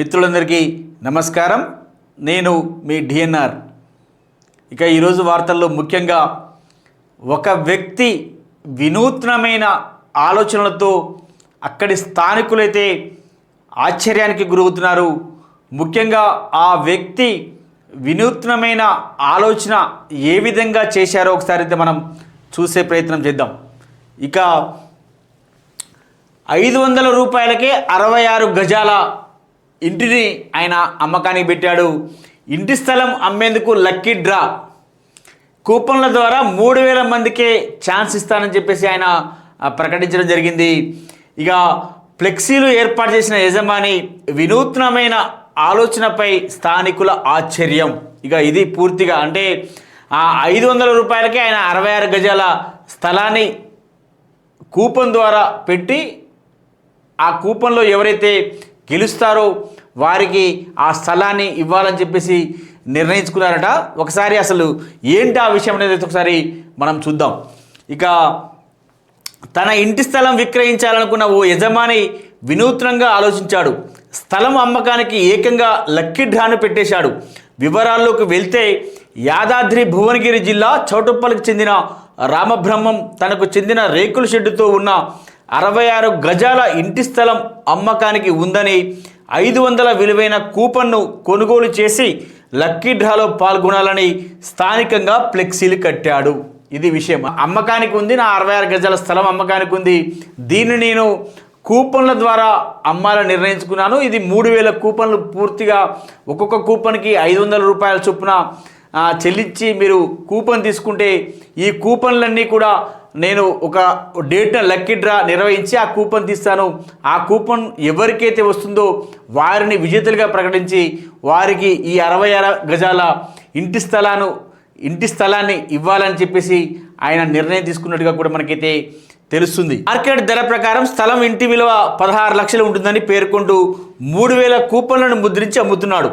మిత్రులందరికీ నమస్కారం. నేను మీ డిఎన్ఆర్ ఇక ఈరోజు వార్తల్లో ముఖ్యంగా ఒక వ్యక్తి వినూత్నమైన ఆలోచనలతో అక్కడి స్థానికులైతే ఆశ్చర్యానికి గురవుతున్నారు. ముఖ్యంగా ఆ వ్యక్తి వినూత్నమైన ఆలోచన ఏ విధంగా చేశారో ఒకసారి అయితే మనం చూసే ప్రయత్నం చేద్దాం. ఇక ఐదు వందల రూపాయలకే అరవై ఆరు గజాల ఇంటిని ఆయన అమ్మకానికి పెట్టాడు. ఇంటి స్థలం అమ్మేందుకు లక్కీ డ్రా. కూపన్ల ద్వారా మూడు వేల మందికే ఛాన్స్ ఇస్తానని చెప్పేసి ఆయన ప్రకటించడం జరిగింది. ఇక ఫ్లెక్సీలు ఏర్పాటు చేసిన యజమాని వినూత్నమైన ఆలోచనపై స్థానికుల ఆశ్చర్యం. ఇక ఇది పూర్తిగా అంటే ఆ ఐదు వందల రూపాయలకే ఆయన అరవై ఆరు గజాల స్థలాన్ని కూపన్ ద్వారా పెట్టి ఆ కూపన్లో ఎవరైతే గెలుస్తారో వారికి ఆ స్థలాన్ని ఇవ్వాలని చెప్పేసి నిర్ణయించుకున్నారట. ఒకసారి అసలు ఏంటి ఆ విషయం అనేది ఒకసారి మనం చూద్దాం. ఇక తన ఇంటి స్థలం విక్రయించాలనుకున్న ఓ యజమాని వినూత్నంగా ఆలోచించాడు. స్థలం అమ్మకానికి ఏకంగా లక్కీ డ్రాను పెట్టేశాడు. వివరాల్లోకి వెళ్తే యాదాద్రి భువనగిరి జిల్లా చౌటుప్పలకు చెందిన రామబ్రహ్మం తనకు చెందిన రేకుల షెడ్డుతో ఉన్న అరవై ఆరు గజాల ఇంటి స్థలం అమ్మకానికి ఉందని ఐదు వందల విలువైన కూపన్ను కొనుగోలు చేసి లక్కీ డ్రాలో పాల్గొనాలని స్థానికంగా ఫ్లెక్సీలు కట్టాడు. ఇది విషయం. అమ్మకానికి ఉంది నా అరవై ఆరు గజాల స్థలం అమ్మకానికి ఉంది. దీన్ని నేను కూపన్ల ద్వారా అమ్మాలని నిర్ణయించుకున్నాను. ఇది మూడు వేల కూపన్లు పూర్తిగా ఒక్కొక్క కూపన్కి ఐదు వందల రూపాయల చొప్పున చెల్లించి మీరు కూపన్ తీసుకుంటే ఈ కూపన్లన్నీ కూడా నేను ఒక డేట్ను లక్కీ డ్రా నిర్వహించి ఆ కూపన్ తీస్తాను. ఆ కూపన్ ఎవరికైతే వస్తుందో వారిని విజేతలుగా ప్రకటించి వారికి ఈ అరవై ఆరు గజాల ఇంటి స్థలాన్ని ఇంటి స్థలాన్ని ఇవ్వాలని చెప్పేసి ఆయన నిర్ణయం తీసుకున్నట్టుగా కూడా మనకైతే తెలుస్తుంది. మార్కెట్ ధర ప్రకారం స్థలం ఇంటి విలువ పదహారు లక్షలు ఉంటుందని పేర్కొంటూ మూడు వేల కూపన్లను ముద్రించి అమ్ముతున్నాడు.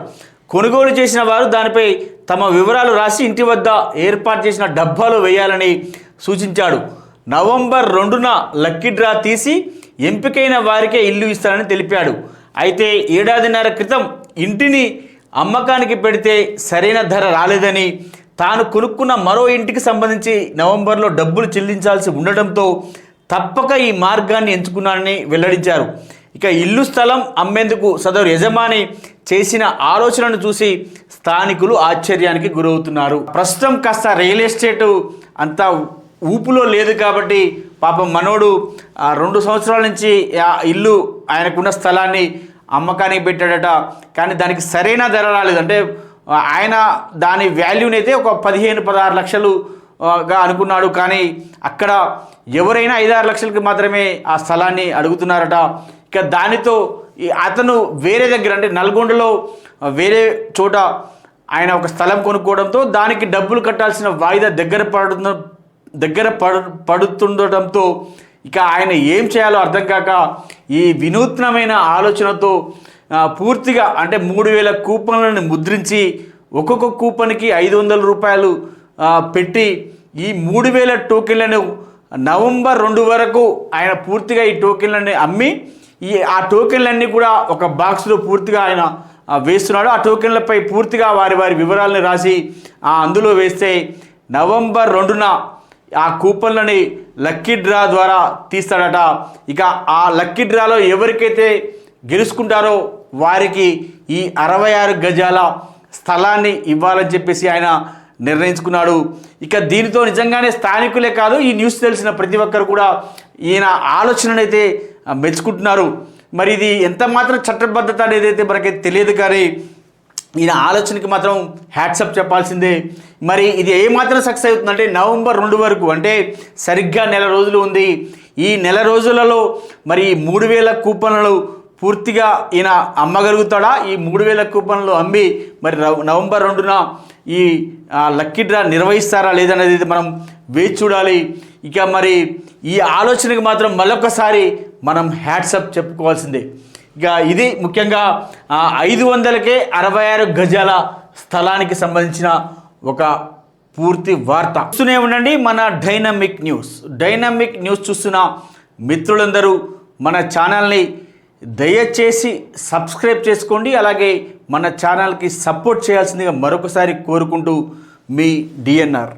కొనుగోలు చేసిన వారు దానిపై తమ వివరాలు రాసి ఇంటి వద్ద ఏర్పాటు చేసిన డబ్బాలో వేయాలని సూచించాడు. నవంబర్ రెండున లక్కీ డ్రా తీసి ఎంపికైన వారికే ఇల్లు ఇస్తానని తెలిపాడు. అయితే ఏడాదిన్నర క్రితం ఇంటిని అమ్మకానికి పెడితే సరైన ధర రాలేదని తాను కొనుక్కున్న మరో ఇంటికి సంబంధించి నవంబర్లో డబ్బులు చెల్లించాల్సి ఉండడంతో తప్పక ఈ మార్గాన్ని ఎంచుకున్నానని వెల్లడించారు. ఇక ఇల్లు స్థలం అమ్మేందుకు సదరు యజమాని చేసిన ఆలోచనను చూసి స్థానికులు ఆశ్చర్యానికి గురవుతున్నారు. ప్రస్తుతం కాస్త రియల్ ఎస్టేట్ అంతా ఊపులో లేదు కాబట్టి పాపం మనోడు ఆ రెండు సంవత్సరాల నుంచి ఆ ఇల్లు ఆయనకున్న స్థలాన్ని అమ్మకానికి పెట్టాడట. కానీ దానికి సరైన ధర రాలేదు. అంటే ఆయన దాని వాల్యూని అయితే ఒక పదిహేను పదహారు లక్షలు గా అనుకున్నాడు. కానీ అక్కడ ఎవరైనా ఐదారు లక్షలకి మాత్రమే ఆ స్థలాన్ని అడుగుతున్నారట. ఇక దానితో ఈ అతను వేరే దగ్గర అంటే నల్గొండలో వేరే చోట ఆయన ఒక స్థలం కొనుక్కోవడంతో దానికి డబ్బులు కట్టాల్సిన వాయిదా దగ్గర పడుతున్న దగ్గర పడు పడుతుండటంతో ఇక ఆయన ఏం చేయాలో అర్థం కాక ఈ వినూత్నమైన ఆలోచనతో పూర్తిగా అంటే మూడు వేల కూపన్లను ముద్రించి ఒక్కొక్క కూపన్కి ఐదు వందల రూపాయలు పెట్టి ఈ మూడు వేల టోకెన్లను నవంబర్ రెండు వరకు ఆయన పూర్తిగా ఈ టోకెన్లని అమ్మి ఈ ఆ టోకెన్లన్నీ కూడా ఒక బాక్స్లో పూర్తిగా ఆయన వేస్తున్నాడు. ఆ టోకెన్లపై పూర్తిగా వారి వారి వివరాలను రాసి అందులో వేస్తే నవంబర్ రెండున ఆ కూపన్లని లక్కీ డ్రా ద్వారా తీస్తాడట. ఇక ఆ లక్కీ డ్రాలో ఎవరికైతే గెలుచుకుంటారో వారికి ఈ అరవై ఆరు గజాల స్థలాన్ని ఇవ్వాలని చెప్పేసి ఆయన నిర్ణయించుకున్నాడు. ఇక దీనితో నిజంగానే స్థానికులే కాదు ఈ న్యూస్ తెలిసిన ప్రతి ఒక్కరు కూడా ఈయన ఆలోచననైతే మెచ్చుకుంటున్నారు. మరి ఇది ఎంత మాత్రం చట్టబద్ధత అనేది అయితే మనకైతే తెలియదు కానీ ఈయన ఆలోచనకి మాత్రం హ్యాట్సప్ చెప్పాల్సిందే. మరి ఇది ఏమాత్రం సక్సెస్ అవుతుందంటే నవంబర్ రెండు వరకు అంటే సరిగ్గా నెల రోజులు ఉంది. ఈ నెల రోజులలో మరి మూడు వేల కూపన్లు పూర్తిగా ఈయన అమ్మగలుగుతాడా? ఈ మూడు వేల కూపన్లు అమ్మి మరి నవంబర్ రెండున ఈ లక్కీ డ్రా నిర్వహిస్తారా లేదనేది మనం వేచి చూడాలి. ఇక మరి ఈ ఆలోచనకి మాత్రం మరొకసారి మనం హ్యాట్సప్ చెప్పుకోవాల్సిందే. ఇది ముఖ్యంగా ఐదు వందలకే అరవై ఆరు గజాల స్థలానికి సంబంధించిన ఒక పూర్తి వార్త. చూస్తూనే ఉండండి మన డైనమిక్ న్యూస్ డైనమిక్ న్యూస్ చూస్తున్న మిత్రులందరూ మన ఛానల్ని దయచేసి సబ్స్క్రైబ్ చేసుకోండి అలాగే మన ఛానల్కి సపోర్ట్ చేయాల్సిందిగా మరొకసారి కోరుకుంటూ మీ డిఎన్ఆర్